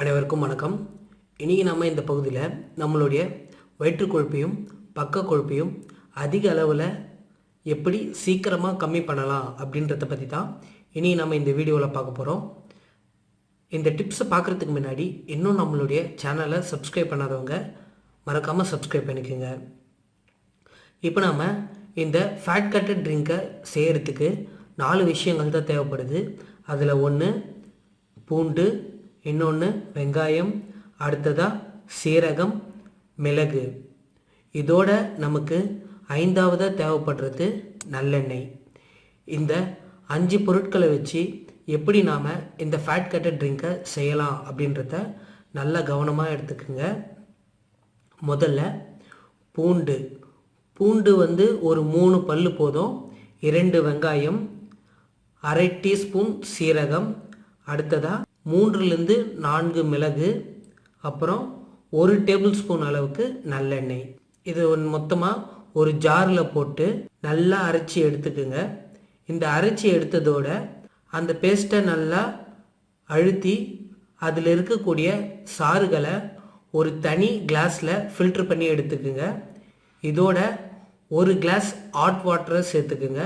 அனைவருக்கும் வணக்கம். இன்றைக்கி நம்ம இந்த பகுதியில் நம்மளுடைய வயிற்றுக்கொழுப்பையும் பக்க கொழுப்பையும் அதிக அளவில் எப்படி சீக்கிரமாக கம்மி பண்ணலாம் அப்படின்றத பற்றி தான் இனி நம்ம இந்த வீடியோவில் பார்க்க போகிறோம் இந்த டிப்ஸை பார்க்குறதுக்கு முன்னாடி இன்னும் நம்மளுடைய சேனலை சப்ஸ்கிரைப் பண்ணாதவங்க மறக்காமல் சப்ஸ்கிரைப் பண்ணிக்கோங்க. இப்போ நாம் இந்த ஃபேட் கட்டட் ட்ரிங்கை செய்கிறதுக்கு நாலு விஷயங்கள் தான் தேவைப்படுது. அதில் ஒன்று பூண்டு இன்னொன்று வெங்காயம் அடுத்ததாக சீரகம் மிளகு. இதோட நமக்கு ஐந்தாவதாக தேவைப்படுறது நல்லெண்ணெய். இந்த அஞ்சு பொருட்களை வச்சு எப்படி நாம் இந்த ஃபேட் கட்டட் ட்ரிங்கை செய்யலாம் அப்படின்றத நல்லா கவனமாக எடுத்துக்கோங்க. முதல்ல பூண்டு. பூண்டு வந்து ஒரு மூணு பல்லு போதும். இரண்டு வெங்காயம் அரை டீஸ்பூன் சீரகம் அடுத்ததாக மூன்றுலேருந்து நான்கு மிளகு அப்புறம் ஒரு டேபிள் ஸ்பூன் அளவுக்கு நல்லெண்ணெய். இது மொத்தமாக ஒரு ஜாரில் போட்டு நல்லா அரைச்சி எடுத்துக்குங்க. இந்த அரைச்சி எடுத்ததோட அந்த பேஸ்ட்டை நல்லா அழுத்தி அதில் இருக்கக்கூடிய சாறுகளை ஒரு தனி கிளாஸில் ஃபில்டர் பண்ணி எடுத்துக்குங்க. இதோட ஒரு கிளாஸ் ஹாட் வாட்டரை சேர்த்துக்குங்க.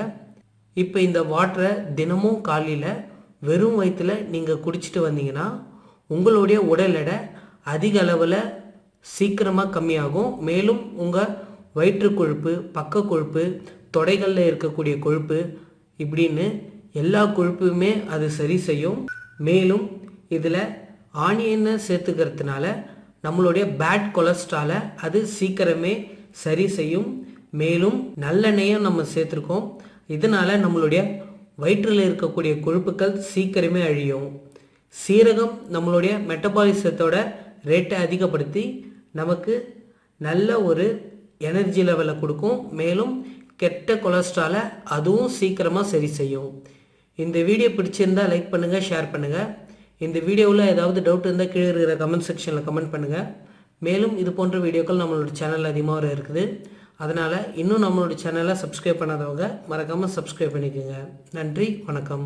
இப்போ இந்த வாட்டரை தினமும் காலையில் வெறும் வயிற்றில் நீங்கள் குடிச்சிட்டு வந்தீங்கன்னா உங்களுடைய உடல் எடை அதிக அளவில் சீக்கிரமாக கம்மியாகும். மேலும் உங்கள் வயிற்று கொழுப்பு பக்க கொழுப்பு தொடைகளில் இருக்கக்கூடிய கொழுப்பு இப்படின்னு எல்லா கொழுப்புமே அது சரி செய்யும். மேலும் இதில் ஆனியனை சேர்த்துக்கிறதுனால நம்மளுடைய பேட் கொலஸ்ட்ராலை அது சீக்கிரமே சரி செய்யும். மேலும் நல்லெண்ணெயும் நம்ம சேர்த்துருக்கோம். இதனால் நம்மளுடைய வயிற்றில் இருக்கக்கூடிய கொழுப்புக்கள் சீக்கிரமே அழியும். சீரகம் நம்மளுடைய மெட்டபாலிசத்தோட ரேட்டை அதிகப்படுத்தி நமக்கு நல்ல ஒரு எனர்ஜி லெவலை கொடுக்கும். மேலும் கெட்ட கொலஸ்ட்ராலை அதுவும் சீக்கிரமாக சரி செய்யும். இந்த வீடியோ பிடிச்சிருந்தா லைக் பண்ணுங்கள் ஷேர் பண்ணுங்கள் இந்த வீடியோவில் ஏதாவது டவுட் இருந்தால் கீழே இருக்கிற கமெண்ட் செக்ஷனில் கமெண்ட் பண்ணுங்கள் மேலும் இது போன்ற வீடியோக்கள் நம்மளோட சேனலில் அதிகமாக இருக்குது. அதனால் இன்னும் நம்மளுடைய சேனலை சப்ஸ்கிரைப் பண்ணாதவங்க மறக்காமல் சப்ஸ்கிரைப் பண்ணிக்கோங்க. நன்றி வணக்கம்.